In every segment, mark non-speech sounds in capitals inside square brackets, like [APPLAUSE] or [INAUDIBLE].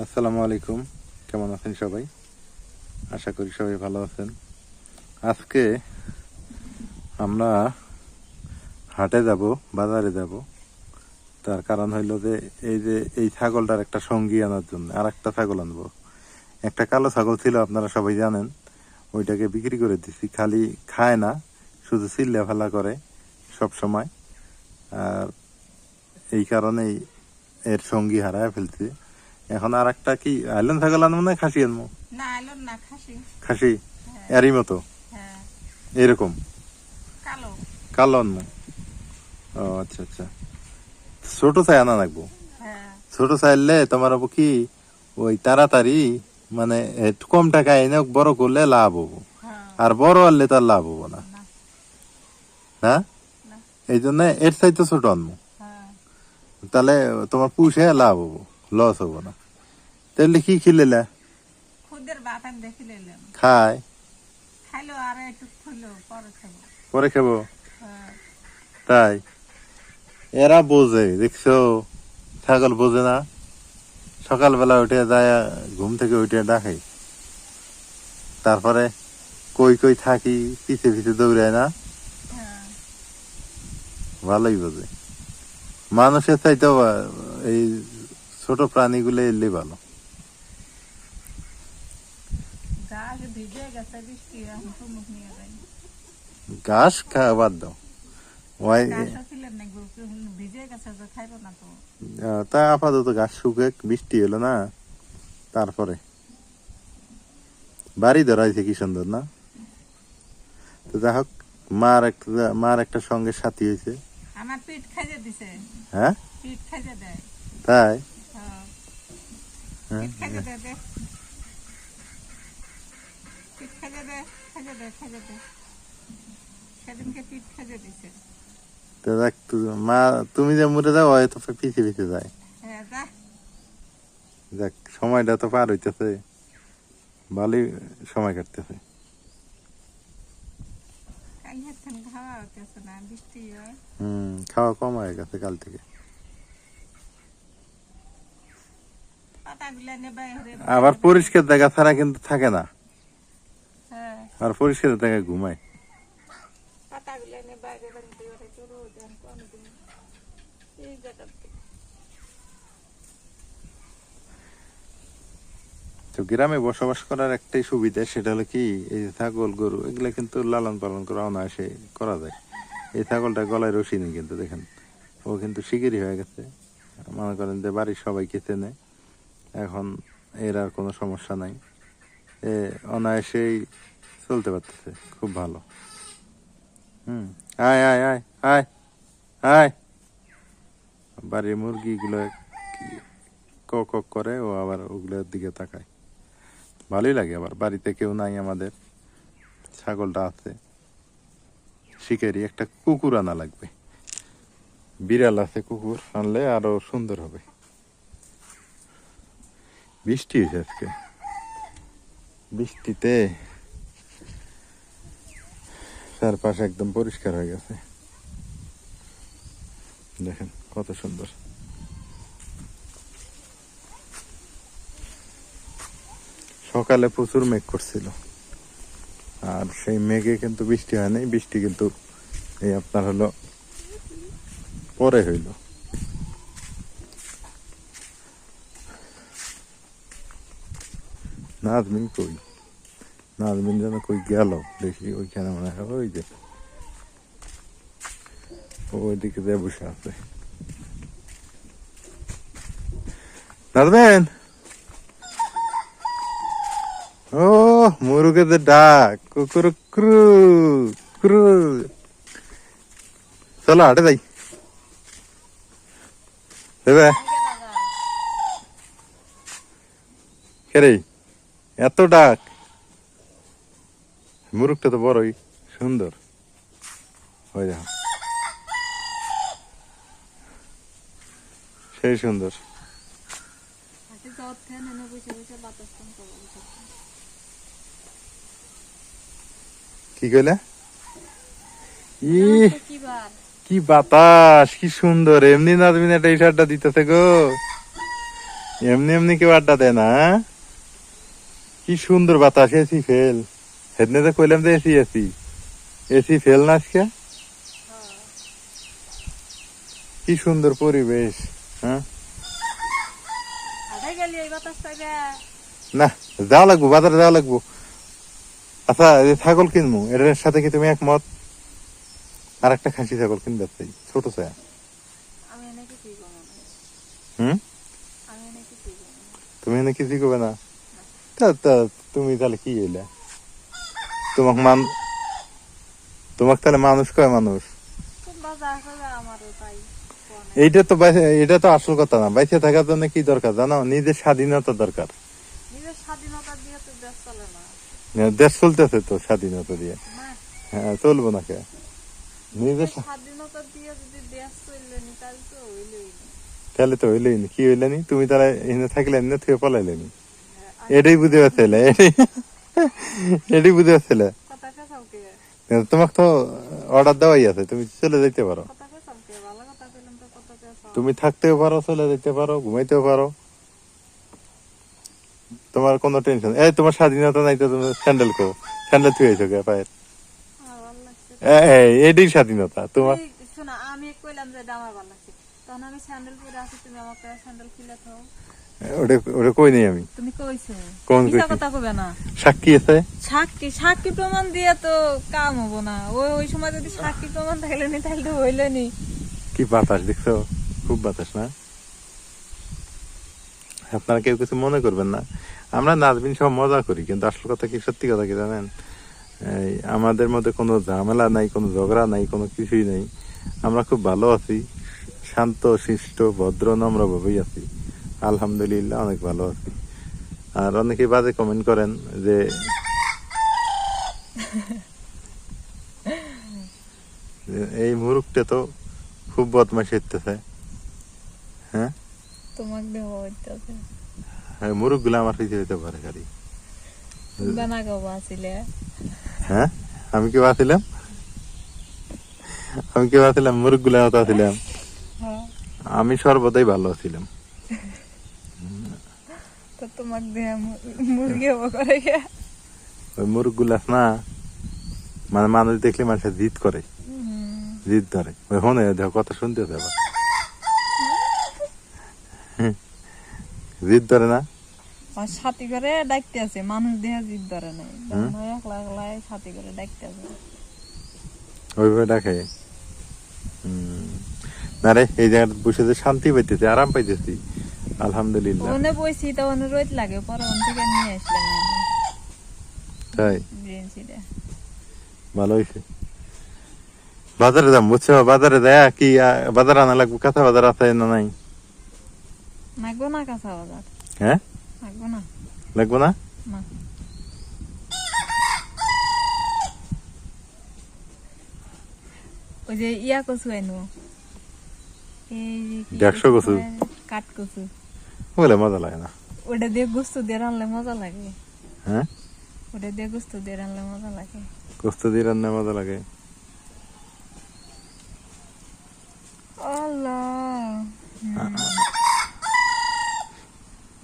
আসসালামু আলাইকুম। কেমন আছেন সবাই? আশা করি সবাই ভালো আছেন। আজকে আমরা হাটে যাব, বাজারে যাব। তার কারণ হইল যে, এই যে, এই ছাগলটার একটা সঙ্গী আনার জন্য আর একটা ছাগল আনব। একটা কালো ছাগল ছিল, আপনারা সবাই জানেন। ওইটাকে বিক্রি করে দিছি, খালি খায় না, শুধু চিল্লা ফেলা করে সব সময়। আর এই কারণেই এর সঙ্গী হারায় ফেলছে। এখন আর একটা কি আইলেন ছাগল আনব না খাসি আনব? না খাসি। খাসি? এরই মতো? হ্যাঁ। এরকম? কালো। কালো আনব? ও আচ্ছা আচ্ছা। ছোট চাই আনা লাগবো? হ্যাঁ। ছোট চাইলে তোমার হব কি ওই তাড়াতাড়ি মানে একটু কম টাকায় এনে বড় করলে লাভ হব। হ্যাঁ। আর বড় আনলে তার লাভ হব না। হ্যাঁ এই জন্য এর চাইতে ছোট আনব। হ্যাঁ। তাহলে তোমার পুষে লাভ হব। লস হব না। তাহলে কি খিলেলা? খায়। একটু খুললো পরে খাব হ্যাঁ। তাই? এরা বোঝে দেখছ? ছাগল বোঝে না। সকালবেলা উঠে যায় ঘুম থেকে উঠে ডাকে তারপরে কই কই থাকি পিছে পিছে দৌড়ায় না? হ্যাঁ। ভালোই বোঝে। মানুষের চাইতেও আহ, এই ছোট প্রাণীগুলো এলে ভালো। ঘাস খাওয়া বাদ দাও। তো? আপাতত ঘাস শুকে বৃষ্টি হলো না তারপরে। বাড়ি ধরাইছে কি সুন্দর না? তো যাই হোক মার একটা মার একটা সঙ্গে সাথী হয়েছে। আমার পিঠ খাইয়ে দিছে। হ্যাঁ? পিঠ খাইয়ে দেয়। তাই? তো দেখ মা তুমি যে মরে যাও হয়তো যায়। দেখ সময়টা তো পার হইতেছে। ভালোই সময় কাটতেছে। হুম খাওয়া কম হয়ে গেছে কাল থেকে। আবার পরিষ্কার জায়গা ছাড়া কিন্তু থাকে না। হ্যাঁ। আর পরিষ্কার জায়গায় ঘুমায়। তো। গ্রামে বসবাস করার একটাই সুবিধা সেটা হলো কি এই যে ছাগল গরু এগুলো কিন্তু লালন পালন করা অনায়াসে করা যায়। এই ছাগলটা গলায় রশি নেই কিন্তু দেখেন। ও কিন্তু শিকারি হয়ে গেছে। মনে করেন যে বাড়ির সবাইকে চেনে। এখন এর আর কোনো সমস্যা নাই। এ অনায়াসেই চলতে পারতেছে, খুব ভালো। হুম, আয় আয় আয় আয় আয়। বাড়ির মুরগিগুলো কি- কক করে, ও আবার ওগুলোর দিকে তাকায়। ভালোই লাগে আবার, বাড়িতে কেউ নাই আমাদের। ছাগলটা আছে। শিকারি, একটা কুকুর আনা লাগবে। বিড়াল আছে কুকুর আনলে আরও সুন্দর হবে। বৃষ্টি হয়েছে আজকে। বৃষ্টিতে চারপাশে একদম পরিষ্কার হয়ে গেছে। দেখেন, কত সুন্দর। সকালে প্রচুর মেঘ করছিল। আর সেই মেঘে কিন্তু বৃষ্টি হয় নাই, বৃষ্টি কিন্তু এই আপনার হলো পরে হইল। নাজমিন কই? নাজমিন যেন কই গেল? দেখি ওইখানে মনে হয় ওই যে। ওইদিকে যে বসে আছে। নাজমিন ও মুরগেদের ডাক। কুকুর ক্রু ক্রু। চলো হাটে যাই। দেবে? কেরে এত ডাক। মুরুখটা তো বড়ই সুন্দর। ওই দেখো। সেই সুন্দর। করব কি কইলে? ই কি বাতাস কি সুন্দর। এমনি নাজমিন একটা এই শার্টটা দিতেছে গো। এমনি এমনি কেউ আড্ডা দেয় না হ্যাঁ? কি সুন্দর বাতাস এসি ফেল সেদিনে তো কইলাম যে এসি এসি এসি ফেল না আজকে? কি সুন্দর পরিবেশ হ্যাঁ? না যাওয়া লাগবো বাজারে যাওয়া লাগবো। আচ্ছা ছাগল কিনবো এটার সাথে কি তুমি একমত? আর একটা খাসি ছাগল কিনবে চাই ছোট ছায়া। হুম? তুমি এনে কিছুই করবে না? তা তা তুমি তাহলে কি এলে তোমাক মান তোমাক তাহলে মানুষ কয় মানুষ। এইটা তো এটা তো আসল কথা না। বাইসে থাকার জন্য কি দরকার জানো? নিজের স্বাধীনতা দরকার। তো দেশ চলতেছে তো স্বাধীনতা দিয়ে। হ্যাঁ চলবো না কে? নিজের স্বাধীনতা দিয়ে যদি দেশ চললে তাহলে তো হইলই না। তাহলে তো হইলেই কি হইলে নি তুমি তারা এনে থাকলে এনে থেকে পলাইলে নি হ্যাঁ, এটাই বুঝে পারছিলে এটাই। এটাই বুঝে পারছিলে তোমাকে তো অর্ডার দেওয়াই আছে তুমি চলে যেতে পারো। তুমি থাকতেও পারো চলে যেতে পারো ঘুমাইতেও পারো। তোমার কোনো টেনশন এই তোমার স্বাধীনতা নাই তো তুমি স্যান্ডেল কো স্যান্ডেল থুয়েছো কে পায়ের। এই, এটাই স্বাধীনতা। তোমার আমি কইলাম যে আমার ভালো লাগছে। তখন আমি স্যান্ডেল পরে আছি তুমি আমাকে স্যান্ডেল খুলে থাও ওটা ওটা কই নেই আমি? তুমি কইছো? কোন মিথ্যা কথা কইবে না। সাক্ষী আছে? সাক্ষী সাক্ষী প্রমাণ দিয়ে তো কাম হব না। ওই ওই সময় যদি সাক্ষী প্রমাণ থাকলে নি তাহলে তো হইলে নি। কি বাতাস দেখছ? খুব বাতাস না? আপনারা কেউ কিছু মনে করবেন না। আমরা নাচবিন সব মজা করি কিন্তু আসল কথা কি সত্যি কথা কি জানেন? এই আমাদের মধ্যে কোনো ঝামেলা নাই কোনো ঝগড়া নাই কোনো কিছুই নাই। আমরা খুব ভালো আছি শান্ত শিষ্ট ভদ্র নম্র ভাবেই আছি। আলহামদুলিল্লাহ অনেক ভালো আছি আর অনেকে বাজে কমেন্ট করেন যে [LAUGHS] এই মুরুখটা তো খুব বদমাশ হইতেছে। হ্যাঁ? তোমাকে দেহ হইতেছে। মুরুখগুলো আমার পিছিয়ে হইতে পারে খালি। বানা গাওয়া আসিলে হ্যাঁ? আমি কি বাছিলাম আমি কি বাছিলাম মুরুখগুলা ছিলাম হ্যাঁ। আমি সর্বদাই ভালো ছিলাম। তোমাকে মুরগি হব করে ওই মুরুখগুলা না মানে মানুষ দেখলে মানুষের জিদ করে। জিদ ধরে। ওই হনে দেখো কথা শুনতে হবে আবার। জিদ ধরে না? আর সাথী করে ডাকতে আছে মানুষ দেহ জিদ ধরে নাই। ওই একলা একলা সাথী করে ডাকতে আছে। ওইভাবে ডাকে। না রে এই জায়গাটা বসে যে শান্তি পাইতেছি আরাম পাইতেছি। আলহামদুলিল্লাহ। ওনে বইছি তখন রোদ লাগে পরে ওন থেকে নিয়ে আসলাম তাই? ব্রেনসিটা ভালো হয়েছে বাজারে বুঝছ? বাজারে যায় কি বাজার আনা লাগবে কাঁচা বাজার আছে না নাই? নাগবো না কাঁচা বাজার। হ্যাঁ? নাগবো না। লাগবো না? না। ওই যে ইয়া কচু আইনো এই কচু? কাঠ কচু বলে মজা লাগে না ওটা দিয়ে গোস্ত দিয়ে রানলে মজা লাগে হ্যাঁ ওটা দিয়ে গোস্ত দিয়ে রানলে মজা লাগে কষ্ট দিয়ে রান্না মজা লাগে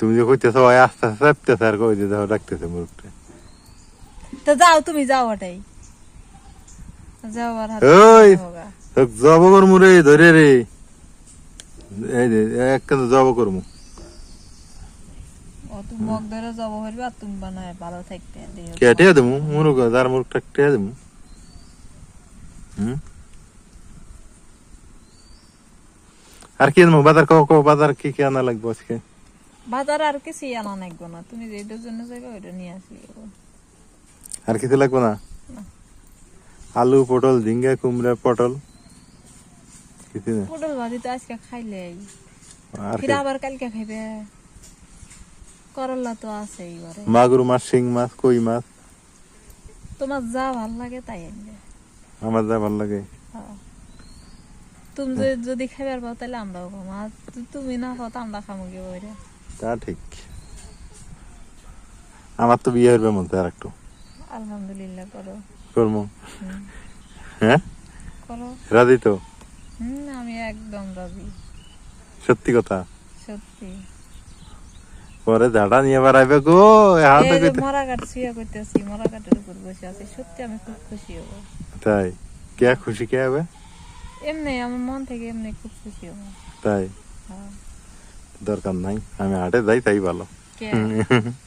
তুমি যে কইতেছো ওই আস্তে আস্তে চাপতেছে আর কই দেখো ডাকতেছে মুরুখটা তো যাও তুমি যাও ওটাই যাও আর ওই জব করমু রে ধরে রে এই এক জব করমু তুমি মগ ধরে যাব হইবে আর তুমি বানায় ভালো থাকতে। কেটে দেবো? মুরুখ যার মুরুখটা কেটে দেবো। হুম? আর কি আনব বাজার কো কো বাজার কি কি আনা লাগবে আজকে? বাজার আর কিছুই আনা নাগবো না। তুমি যেটার জন্য যাবে ওইটা নিয়ে আসলে আর কিছু লাগবে না। আলু পটল ঝিঙ্গা কুমড়া পটল। পটল ভাজি তো আজকে খাইলে আর আবার কালকে খাইবে। করলা তো আছে ঘরে। মাগুর মাছ শিং মাছ কই মাছ? তোমার যা ভালো লাগে তাই আনবে। আমার যা ভালো লাগে। হ্যাঁ। তুমি যদি- যদি খাইবার পাও তাহলে আমরাও খাব আর তুমি না খাও তো আমরা খামো কি ওইটা তা ঠিক। আমার তো বিয়ে হইবে মন আর একটু। আলহামদুলিল্লাহ করো। করব হ্যাঁ? করো। রাজি তো? হুম আমি একদম রাজি। সত্যি কথা? সত্যি। পরে ঝাড়া নিয়ে বেড়াইবে গো হাতে কইতে মরা কাঠ শুয়ে করতেছি মরা কাঠের উপর বসে আছি সত্যি আমি খুব খুশি হব। তাই? কে খুশি কে হবে? এমনি আমার মন থেকে এমনি খুব খুশি হব। তাই? হ্যাঁ। দরকার নাই আমি হাটে যাই তাই ভালো। কে? [LAUGHS]